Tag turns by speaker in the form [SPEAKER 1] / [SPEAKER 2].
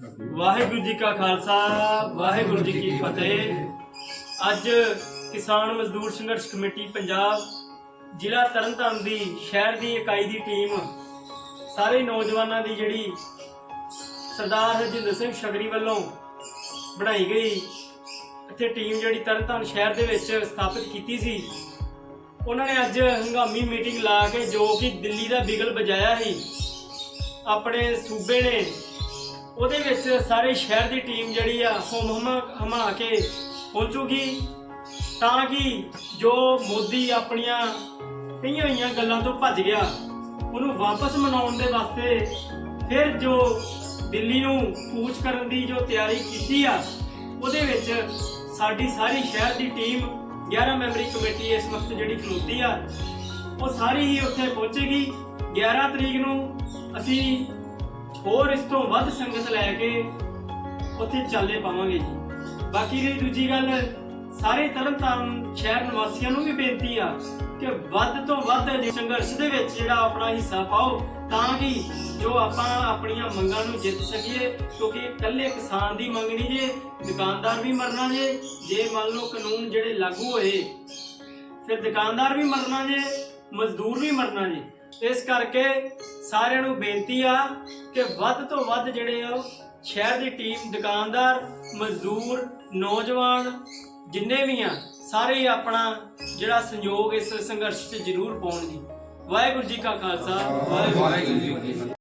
[SPEAKER 1] ਵਾਹਿਗੁਰੂ ਜੀ ਕਾ ਖਾਲਸਾ, ਵਾਹਿਗੁਰੂ ਜੀ ਕੀ ਫਤਿਹ। ਅੱਜ ਕਿਸਾਨ ਮਜ਼ਦੂਰ ਸੰਘਰਸ਼ ਕਮੇਟੀ ਪੰਜਾਬ ਜ਼ਿਲ੍ਹਾ ਤਰਨਤਾਰਨ ਦੀ, ਸ਼ਹਿਰ ਦੀ ਇਕਾਈ ਦੀ ਟੀਮ ਸਾਰੇ ਨੌਜਵਾਨਾਂ ਦੀ ਜਿਹੜੀ ਸਰਦਾਰ ਹਰਜਿੰਦਰ ਸਿੰਘ ਸ਼ਗਰੀ ਵੱਲੋਂ ਬਣਾਈ ਗਈ ਇੱਥੇ ਟੀਮ ਜਿਹੜੀ ਤਰਨਤਾਰਨ ਸ਼ਹਿਰ ਦੇ ਵਿੱਚ ਸਥਾਪਿਤ ਕੀਤੀ ਸੀ। ਉਹਨਾਂ ਨੇ ਅੱਜ ਹੰਗਾਮੀ ਮੀਟਿੰਗ ਲਾ ਕੇ ਜੋ ਕਿ ਦਿੱਲੀ ਦਾ ਬਿਗਲ ਵਜਾਇਆ ਸੀ। ਆਪਣੇ ਸੂਬੇ ਨੇ ਉਹਦੇ ਵਿੱਚ ਸਾਰੇ ਸ਼ਹਿਰ ਦੀ ਟੀਮ ਜਿਹੜੀ ਆ ਹੁਮ ਹਮਾ ਹਮਾ ਕੇ ਪਹੁੰਚੂਗੀ ਤਾਂ ਕਿ ਜੋ ਮੋਦੀ ਆਪਣੀਆਂ ਕਈਆਂ ਹੋਈਆਂ ਗੱਲਾਂ ਤੋਂ ਭੱਜ ਗਿਆ, ਉਹਨੂੰ ਵਾਪਸ ਮਨਾਉਣ ਦੇ ਵਾਸਤੇ ਫਿਰ ਜੋ ਦਿੱਲੀ ਨੂੰ ਕੂਚ ਕਰਨ ਦੀ ਜੋ ਤਿਆਰੀ ਕੀਤੀ ਆ, ਉਹਦੇ ਵਿੱਚ ਸਾਡੀ ਸਾਰੀ ਸ਼ਹਿਰ ਦੀ ਟੀਮ 11 ਮੈਂਬਰੀ ਕਮੇਟੀ ਇਸ ਵਕਤ ਜਿਹੜੀ ਖਲੋਤੀ ਆ, ਉਹ ਸਾਰੀ ਹੀ ਉੱਥੇ ਪਹੁੰਚੇਗੀ। 11 ਤਰੀਕ ਨੂੰ ਅਸੀਂ ਹੋਰ ਇਸ ਤੋਂ ਵੱਧ ਸੰਗਤ ਲੈ ਕੇ ਉੱਥੇ ਚੱਲੇ ਪਾਵਾਂਗੇ ਜੀ। ਬਾਕੀ ਰਹੀ ਦੂਜੀ ਗੱਲ, ਸਾਰੇ ਤਰਨਤਾਰਨ ਸ਼ਹਿਰ ਨਿਵਾਸੀਆਂ ਨੂੰ ਵੀ ਬੇਨਤੀ ਆ ਕਿ ਵੱਧ ਤੋਂ ਵੱਧ ਸੰਘਰਸ਼ ਦੇ ਵਿੱਚ ਜਿਹੜਾ ਆਪਣਾ ਹਿੱਸਾ ਪਾਓ, ਤਾਂ ਕਿ ਜੋ ਆਪਾਂ ਆਪਣੀਆਂ ਮੰਗਾਂ ਨੂੰ ਜਿੱਤ ਸਕੀਏ, ਕਿਉਂਕਿ ਇਕੱਲੇ ਕਿਸਾਨ ਦੀ ਮੰਗ ਨਹੀਂ ਜੇ, ਦੁਕਾਨਦਾਰ ਵੀ ਮਰਨਾ ਜੇ ਜੇ ਮੰਨ ਲਓ ਕਾਨੂੰਨ ਜਿਹੜੇ ਲਾਗੂ ਹੋਏ, ਫਿਰ ਦੁਕਾਨਦਾਰ ਵੀ ਮਰਨਾ ਜੇ, ਮਜ਼ਦੂਰ ਵੀ ਮਰਨਾ ਜੇ ਇਸ ਕਰਕੇ ਸਾਰਿਆਂ ਨੂੰ ਬੇਨਤੀ ਆ ਕਿ ਵੱਧ ਤੋਂ ਵੱਧ ਜਿਹੜੇ ਆ ਉਹ ਸ਼ਹਿਰ ਦੀ ਟੀਮ, ਦੁਕਾਨਦਾਰ, ਮਜ਼ਦੂਰ, ਨੌਜਵਾਨ, ਜਿੰਨੇ ਵੀ ਆ, ਸਾਰੇ ਹੀ ਆਪਣਾ ਜਿਹੜਾ ਸੰਯੋਗ ਇਸ ਸੰਘਰਸ਼ 'ਚ ਜ਼ਰੂਰ ਪਾਉਣ ਜੀ। ਵਾਹਿਗੁਰੂ ਜੀ ਕਾ ਖਾਲਸਾ, ਵਾਹਿਗੁਰੂ ਜੀ ਕੀ ਫਤਿਹ।